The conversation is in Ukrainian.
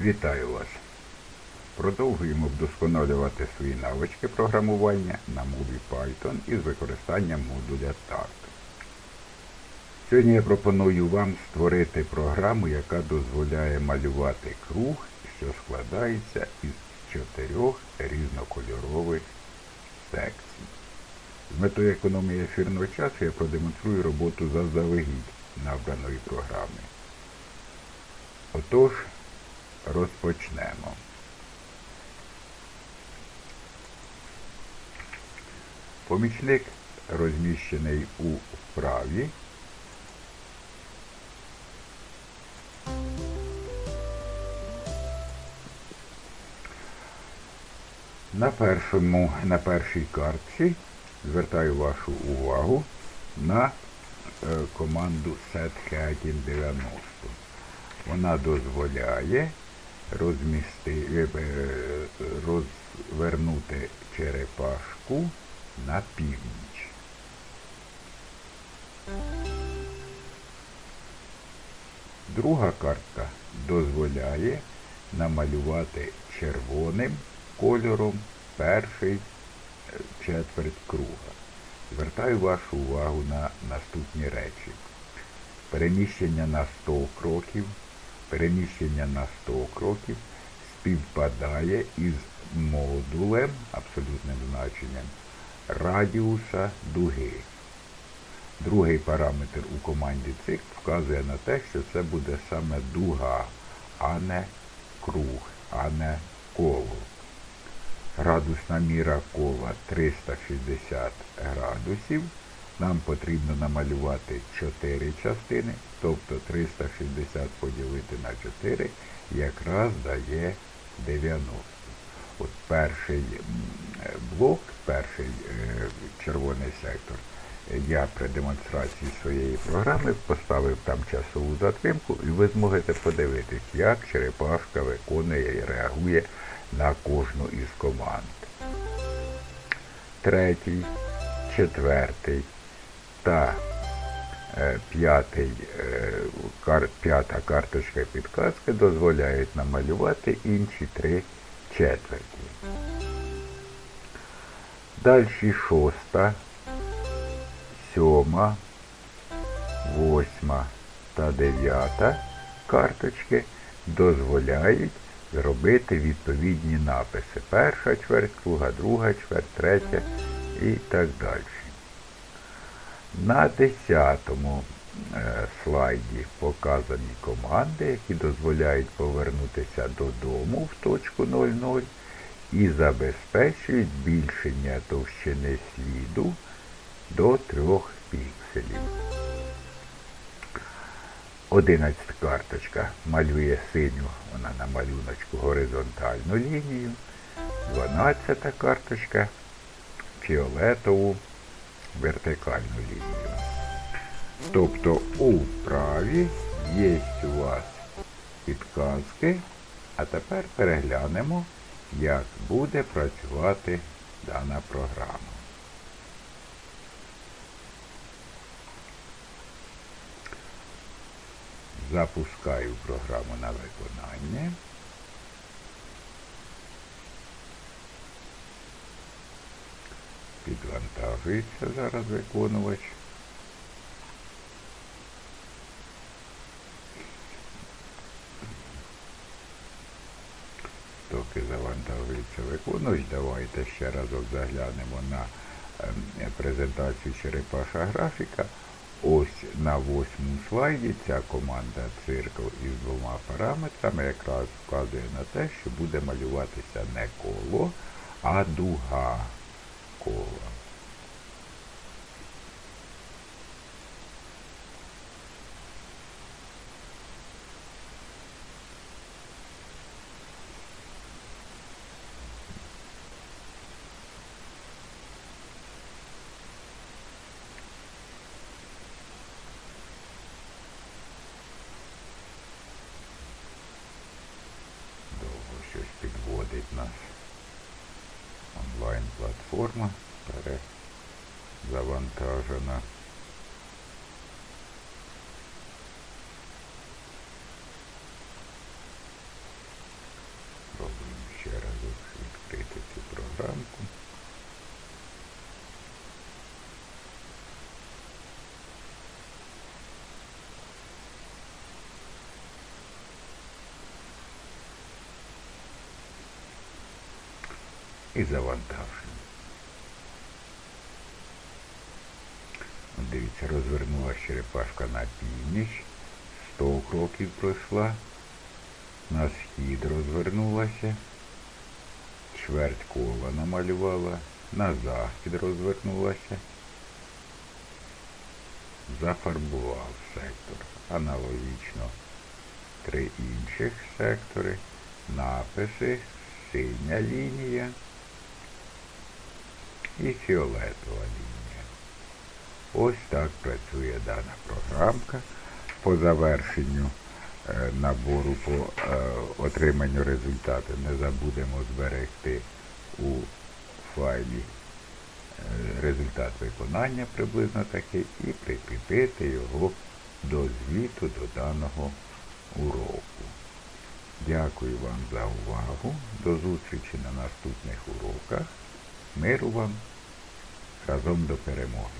Вітаю вас! Продовжуємо вдосконалювати свої навички програмування на мові Python із використанням модуля Tart. Сьогодні я пропоную вам створити програму, яка дозволяє малювати круг, що складається із чотирьох різнокольорових секцій. З метою економії ефірного часу я продемонструю роботу заздалегідь набраної програми. Отож, розпочнемо. Помічник розміщений у вправі. На, першому, на першій картці звертаю вашу увагу на е, команду setHeading90. Вона дозволяє розмісти, е, е, розвернути черепашку на північ. Друга картка дозволяє намалювати червоним кольором перший е, четверть круга. Звертаю вашу увагу на наступні речі. Переміщення на 100 кроків, переміщення на 100 кроків співпадає із модулем, абсолютним значенням, радіуса дуги. Другий параметр у команді цикл вказує на те, що це буде саме дуга, а не круг, а не коло. Градусна міра кола 360 градусів. Нам потрібно намалювати 4 частини, тобто 360 поділити на 4 якраз дає 90. От перший блок, перший е, червоний сектор, я при демонстрації своєї програми поставив там часову затримку, і ви зможете подивитись, як черепашка виконує і реагує на кожну із команд. Третій, четвертий п'ятий, е, п'ята карточка підказки дозволяють намалювати інші три четверті. Далі шоста, сьома, восьма та дев'ята карточки дозволяють зробити відповідні написи. Перша чверть круга, друга чверть, третя і так далі. На десятому е, слайді показані команди, які дозволяють повернутися додому в точку 00 і забезпечують збільшення товщини сліду до 3 пікселів. 11 карточка малює синю, вона на малюночку горизонтальну лінію. 12 карточка фіолетову вертикальну лінію. Тобто у вправі є у вас підказки, а тепер переглянемо, як буде працювати дана програма. Запускаю програму на виконання. Підвантажується зараз виконувач. Доки завантажується виконувач, давайте ще разок заглянемо на ем, презентацію черепаша графіка. Ось на восьмому слайді ця команда циркл із двома параметрами якраз вказує на те, що буде малюватися не коло, а дуга кола. платформа перезавантажена. Пробуємо ще разок відкрити цю програмку. и. Розвернулася черепашка на північ, 100 кроків пройшла, на схід розвернулася, чверть кола намалювала, на захід розвернулася, зафарбував сектор. Аналогічно три інших сектори, написи, синя лінія і фіолетова лінія. Ось так працює дана програмка. По завершенню е, набору по е, отриманню результату не забудемо зберегти у файлі е, результат виконання приблизно такий і прикріпити його до звіту до даного уроку. Дякую вам за увагу. До зустрічі на наступних уроках. Миру вам разом до перемоги.